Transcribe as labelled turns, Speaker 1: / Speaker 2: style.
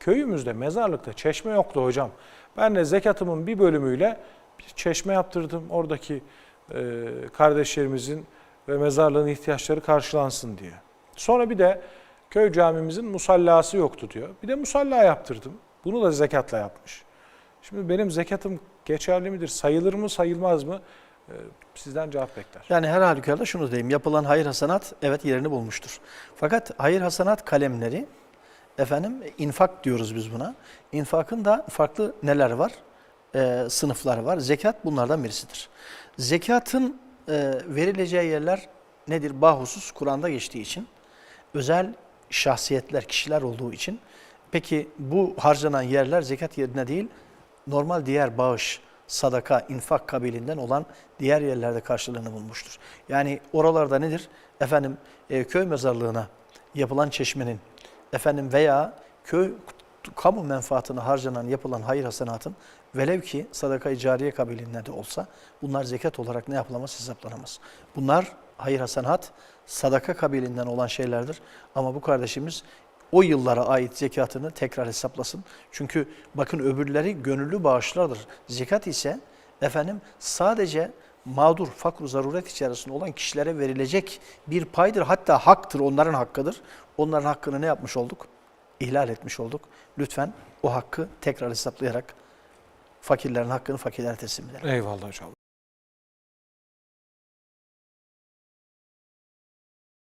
Speaker 1: Köyümüzde mezarlıkta çeşme yoktu hocam. Ben de zekatımın bir bölümüyle bir çeşme yaptırdım. Oradaki e, kardeşlerimizin ve mezarlığın ihtiyaçları karşılansın diye. Sonra bir de köy camimizin musallası yoktu diyor. Bir de musalla yaptırdım. Bunu da zekatla yapmış. Şimdi benim zekatım geçerli midir? Sayılır mı, sayılmaz mı? Ee, Sizden cevap bekler.
Speaker 2: Yani her halükarda şunu diyeyim. Yapılan hayır hasanat evet yerini bulmuştur. Fakat hayır hasanat kalemleri efendim infak diyoruz biz buna. İnfakın da farklı neler var? Ee, sınıfları var. Zekat bunlardan birisidir. Zekatın e, verileceği yerler nedir? Bahusus Kur'an'da geçtiği için özel şahsiyetler, kişiler olduğu için peki bu harcanan yerler zekat yerine değil normal diğer bağış, sadaka, infak kabilinden olan diğer yerlerde karşılığını bulmuştur. Yani oralarda nedir? Efendim e, köy mezarlığına yapılan çeşmenin efendim veya köy kamu menfaatine harcanan yapılan hayır hasenatın velev ki sadaka-i cariye kabiliğinde de olsa bunlar zekat olarak ne yapılamaz hesaplanamaz. Bunlar hayır hasenat sadaka kabiliğinden olan şeylerdir ama bu kardeşimiz o yıllara ait zekatını tekrar hesaplasın. Çünkü bakın öbürleri gönüllü bağışlardır. Zekat ise efendim sadece mağdur, fakr zaruret içerisinde olan kişilere verilecek bir paydır. Hatta haktır, onların hakkıdır. Onların hakkını ne yapmış olduk? İhlal etmiş olduk. Lütfen o hakkı tekrar hesaplayarak fakirlerin hakkını fakirlere teslim edelim.
Speaker 1: Eyvallah hocam.